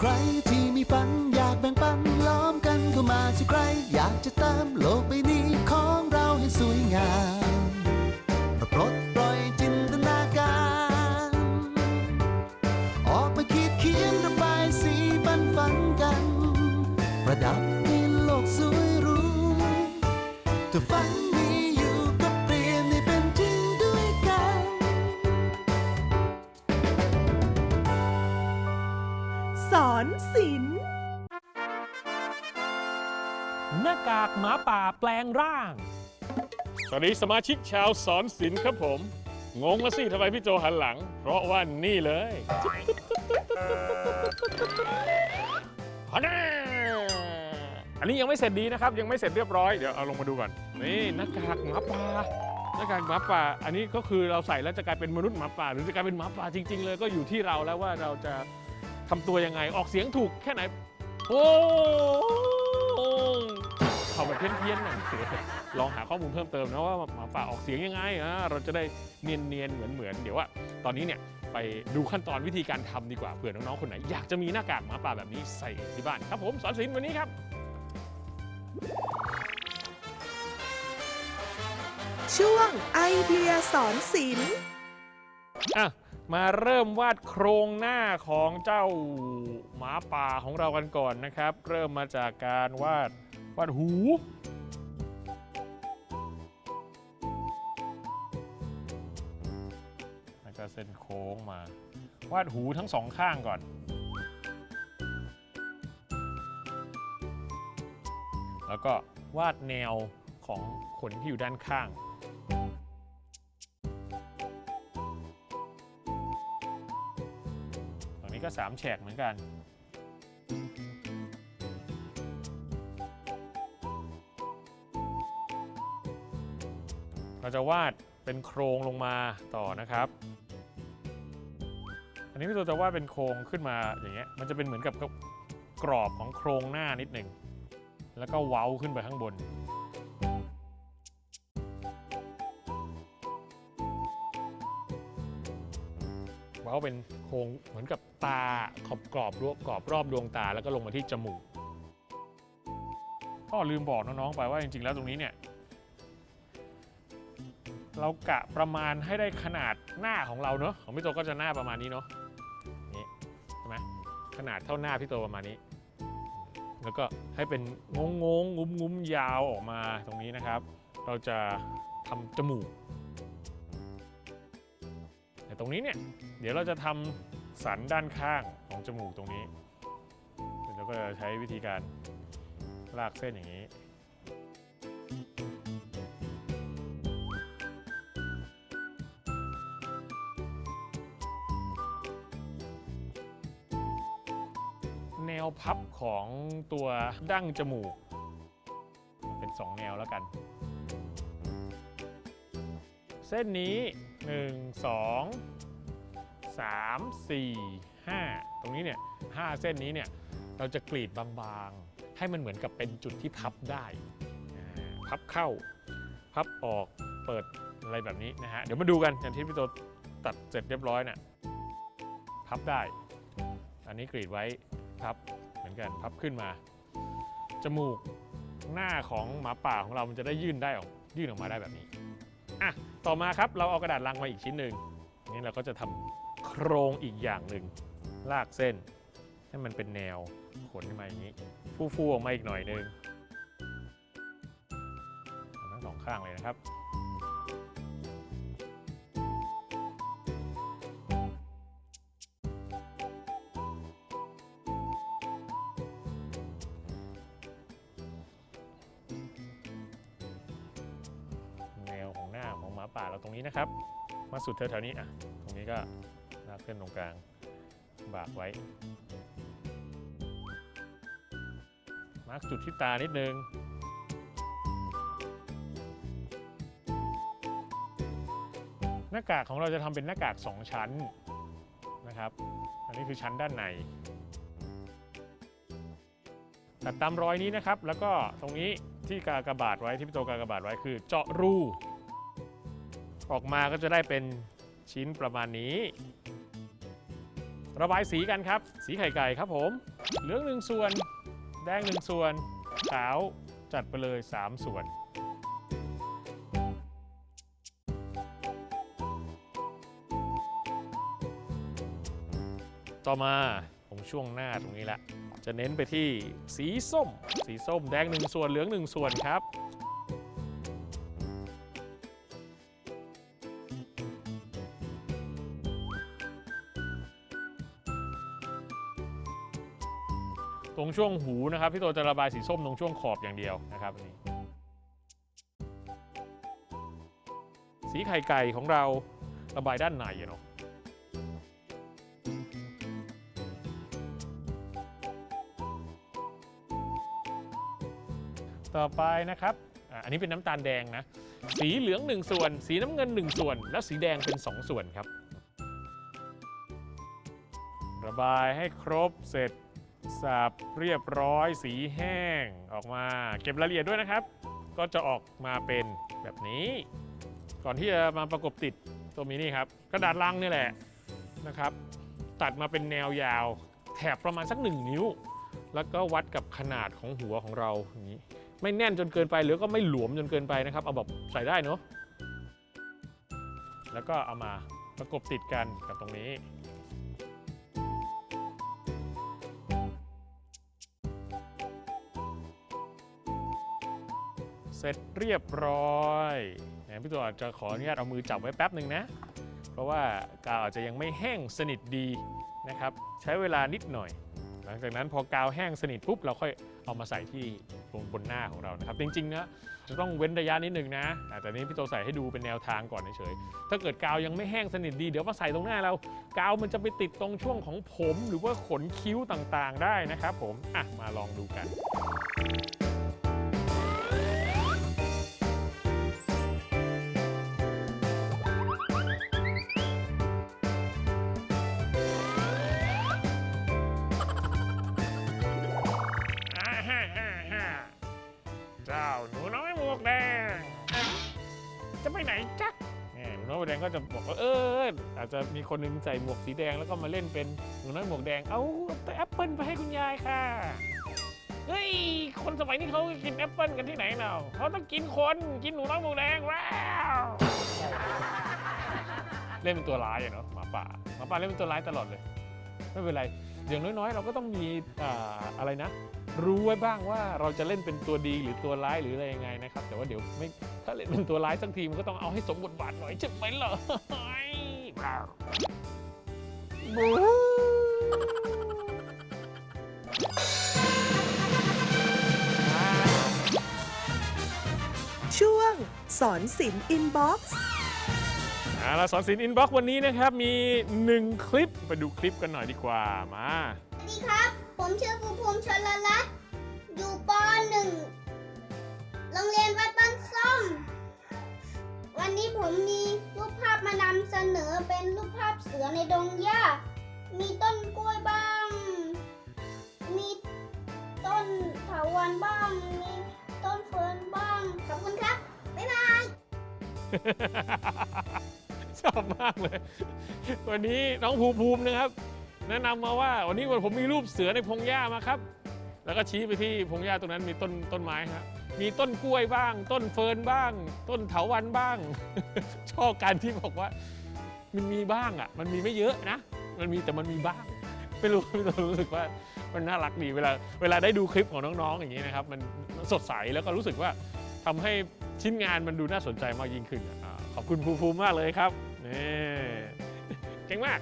ใครที่มีฝันอยากแบ่งปันล้อมกันเข้ามาสิใคร อยากจะเติมโลกใบนี้ของเราให้สวยงามปลดปล่อยจินตนาการ ออกไปคิดเขียนระบายสีบันฝันกัน ประดับากากหมาป่าแปลงร่าง สวัสดีสมาชิกชาวสอนศิลป์ครับผม งงละสิทำไมพี่โจหันหลัง เพราะว่านี่เลยฮันน่าอันนี้ยังไม่เสร็จดีนะครับ ยังไม่เสร็จเรียบร้อย เดี๋ยวเอาลงมาดูก่อน นี่หน้ากากหมาป่าหน้ากากหมาป่า อันนี้ก็คือเราใส่แล้วจะกลายเป็นมนุษย์หมาป่า หรือจะกลายเป็นหมาป่าจริง ๆ เลยก็อยู่ที่เราแล้วว่าเราจะทำตัวยังไง ออกเสียงถูกแค่ไหน โอ้ เขาแบบเพี้ยนๆหน่อยลองหาข้อมูลเพิ่มเติมนะว่าหมาป่าออกเสียงยังไงอ่าเราจะได้เนียนๆเหมือนๆเดี๋ยวว่าตอนนี้เนี่ยไปดูขั้นตอนวิธีการทำดีกว่าเผื่อน้องๆคนไหน อยากจะมีหน้ากากหมาป่าแบบนี้ใส่ที่บ้านครับผมสอนศิลป์วันนี้ครับช่วงไอเดียสอนศิลป์อะมาเริ่มวาดโครงหน้าของเจ้าหมาป่าของเรากันก่อนนะครับ เริ่มมาจากการวาด วาดหู แล้วก็เส้นโค้งมา วาดหูทั้งสองข้างก่อน แล้วก็วาดแนวของขนที่อยู่ด้านข้างตรงนี้ก็สามแฉกเหมือนกัน เราจะวาดเป็นโครงลงมาต่อนะครับ อันนี้พี่ตัวจะวาดเป็นโครงขึ้นมาอย่างเงี้ย มันจะเป็นเหมือนกับกรอบของโครงหน้านิดหนึ่ง แล้วก็เว้าขึ้นไปข้างบนเว้าเป็นโครงเหมือนกับตาขอบกรอบรวกรอบรอบดวงตาแล้วก็ลงมาที่จมูกก็ลืมบอกน้องๆไปว่าจริงๆแล้วตรงนี้เนี่ย เรากะประมาณให้ได้ขนาดหน้าของเราเนอะของพี่โตก็จะหน้าประมาณนี้เนาะนี่ใช่ไหมขนาดเท่าหน้าพี่โตประมาณนี้ แล้วก็ให้เป็นงงงงุ้มงุ้มยาวออกมาตรงนี้นะครับ เราจะทำจมูกแต่ตรงนี้เนี่ยเดี๋ยวเราจะทำสันด้านข้างของจมูกตรงนี้เราก็จะใช้วิธีการลากเส้นอย่างนี้ พับของตัวดั้งจมูก เป็น 2 แนวแล้วกัน เส้นนี้ 1 2 3 4 5 ตรงนี้เนี่ย5เส้นนี้เนี่ยเราจะกรีดบางๆ ให้มันเหมือนกับเป็นจุดที่พับได้ พับเข้า พับออกเปิดอะไรแบบนี้นะฮะ เดี๋ยวมาดูกันอย่างที่พี่โตตัดเสร็จเรียบร้อยน่ะพับได้ อันนี้กรีดไว้ พับเหมือนกันพับขึ้นมา จมูกหน้าของหมาป่าของเรามันจะได้ยื่นได้ออกยื่นออกมาได้แบบนี้อะต่อมาครับเราเอากระดาษลังมาอีกชิ้นหนึ่งนี่เราก็จะทำโครงอีกอย่างหนึ่งลากเส้น ให้มันเป็นแนวขนขึ้นมาอย่างนี้ ฟูๆออกมาอีกหน่อยนึงทั้งสองข้างเลยนะครับ ป่าเราตรงนี้นะครับ มาสุดแถวๆนี้อะตรงนี้ก็ลากเส้นตรงกลางบากไว้ มาร์กจุดที่ตานิดนึงหน้ากากของเราจะทำเป็นหน้ากาก 2 ชั้นนะครับ อันนี้คือชั้นด้านในตัดตามรอยนี้นะครับ แล้วก็ตรงนี้ที่กากบาดไว้ที่พี่โตกากบาดไว้คือเจาะรู ออกมาก็จะได้เป็นชิ้นประมาณนี้ ระบายสีกันครับ สีไข่ไก่ครับผมเหลืองหนึ่งส่วน แดงหนึ่งส่วน ขาวจัดไปเลย 3 ส่วนต่อมาผมช่วงหน้าตรงนี้แหละ จะเน้นไปที่สีส้ม สีส้มแดงหนึ่งส่วนเหลืองหนึ่งส่วนครับ งช่วงหูนะครับพี่โตจะระบายสีส้มตรงช่วงขอบอย่างเดียวนะครับนี้สีไข่ไก่ของเราระบายด้านในอะเนาะต่อไปนะครับ อันนี้เป็นน้ำตาลแดงนะ สีเหลือง 1 ส่วน สีน้ำเงิน 1 ส่วน แล้วสีแดงเป็น 2 ส่วนครับ ระบายให้ครบเสร็จ สับเรียบร้อยสีแห้งออกมาเก็บรายละเอียดด้วยนะครับ ก็จะออกมาเป็นแบบนี้ ก่อนที่จะมาประกบติดตัวมินี่ครับ กระดาษลังนี่แหละนะครับ ตัดมาเป็นแนวยาว แถบประมาณสัก 1 นิ้ว แล้วก็วัดกับขนาดของหัวของเราอย่างนี้ไม่แน่นจนเกินไปหรือก็ไม่หลวมจนเกินไปนะครับ เอาแบบใส่ได้เนอะแล้วก็เอามาประกบติดกันกับตรงนี้ เสร็จเรียบร้อยนี่ยพี่ตัวอาจจะขออนุญาตเอามือจับไว้แป๊บหนึ่งนะ เพราะว่ากาวอาจจะยังไม่แห้งสนิทดีนะครับ ใช้เวลานิดหน่อย หลังจากนั้นพอกาวแห้งสนิทปุ๊บเราค่อยเอามาใส่ที่บนบนหน้าของเรานะครับ จริงๆนะจะต้องเว้นระยะนิดหนึ่งนะอะแต่นี้พี่โตใส่ให้ดูเป็นแนวทางก่อนเฉยๆถ้าเกิดกาวยังไม่แห้งสนิทดีเดี๋ยวมาใส่ตรงหน้าเรา กาวมันจะไปติดตรงช่วงของผม หรือว่าขนคิ้วต่างๆ ได้นะครับ ผมอะมาลองดูกัน ดงก็จะบอกว่าเอออาจจะมีคนหนึงใส่หมวกสีแดงแล้วก็มาเล่นเป็นหนูน้อยหมวกแดงเอาแต่แอปเปิลไปให้คุณยายค่ะเฮ้ยคนสมัยนี้เขากินแอปเปิลกันที่ไหนเนาะเขาต้องกินคนกินหนูน้อยหมวกแดงว้าวเล่นเป็นตัวร้ายอะเนาะหมาป่าหมาป่าเล่นเป็นตัวร้ายตลอดเลย ไม่เป็นไรอย่างน้อยๆ เราก็ต้องมีออะไรนะ รู้ไว้บ้างว่าเราจะเล่นเป็นตัวดีหรือตัวร้ายหรืออะไรยังไงนะครับ แต่ว่าเดี๋ยวไม่ถ้าเล่นเป็นตัวร้ายสักทีมันก็ต้องเอาให้สมบทบาทหน่อยใช่ไหมเหรอช่วงสอนศิลป์อินบ็อกซ์อ่าเราสอนศิลป์อินบ็อกซ์วันนี้นะครับ มี1คลิปไปดูคลิปกันหน่อยดีกว่ามาสวัส ดีครับ ผมชื่อภูภูมิชลรัตน์อยู่ป .1 โรงเรียนวัดบ้านส้ม วันนี้ผมมีรูปภาพมานำเสนอเป็นรูปภาพเสือในดงหญ้า มีต้นกล้วยบ้าง มีต้นเถาวัลย์บ้าง มีต้นเฟิร์นบ้าง ขอบคุณครับ บ๊ายบาย ชอบมากเลย วันนี้น้องภูมิภูมินะครับ แนะนำมาว่าวันนี้ผมมีรูปเสือในพงหญ้ามาครับ แล้วก็ชี้ไปที่พงหญ้าตรงนั้นมีต้นต้นไม้ครับมีต้นกล้วยบ้าง ต้นเฟิร์นบ้าง ต้นเถาวันบ้าง ชอบการที่บอกว่า มันมีบ้างอะ มันมีไม่เยอะนะ มันมีแต่มันมีบ้าง ไม่รู้ ไม่รู้รู้สึกว่ามันน่ารักดีเวลาเวลาได้ดูคลิปของน้องๆอย่างนี้นะครับมันมันสดใสแล้วก็รู้สึกว่าทำให้ชิ้นงานมันดูน่าสนใจมากยิ่งขึ้นอะอ่าขอบคุณภูมิภูมิมากเลยครับนี่เก่งมาก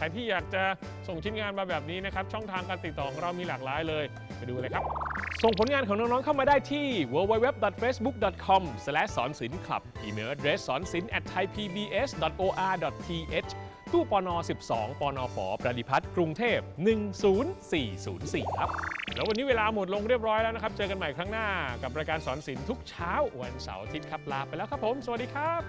ครที่อยากจะส่งชิ้นงานมาแบบนี้นะครับ ช่องทางการติดต่อของเรามีหลากหลายเลย ไปดูเลยครับ ส่งผลงานของน้องๆเข้ามาได้ที่ www.facebook.com สอนศิลป์คลับอีเมล address สอนศิลป์ at thaipbs.or.th ตู้ปน 12 ปนฝประดิพัฒน์กรุงเทพ 10404 ครับ แล้ววันนี้เวลาหมดลงเรียบร้อยแล้วนะครับ เจอกันใหม่ครั้งหน้ากับรายการสอนศิลป์ทุกเช้าวันเสาร์อาทิตย์ครับลาไปแล้วครับผม สวัสดีครับ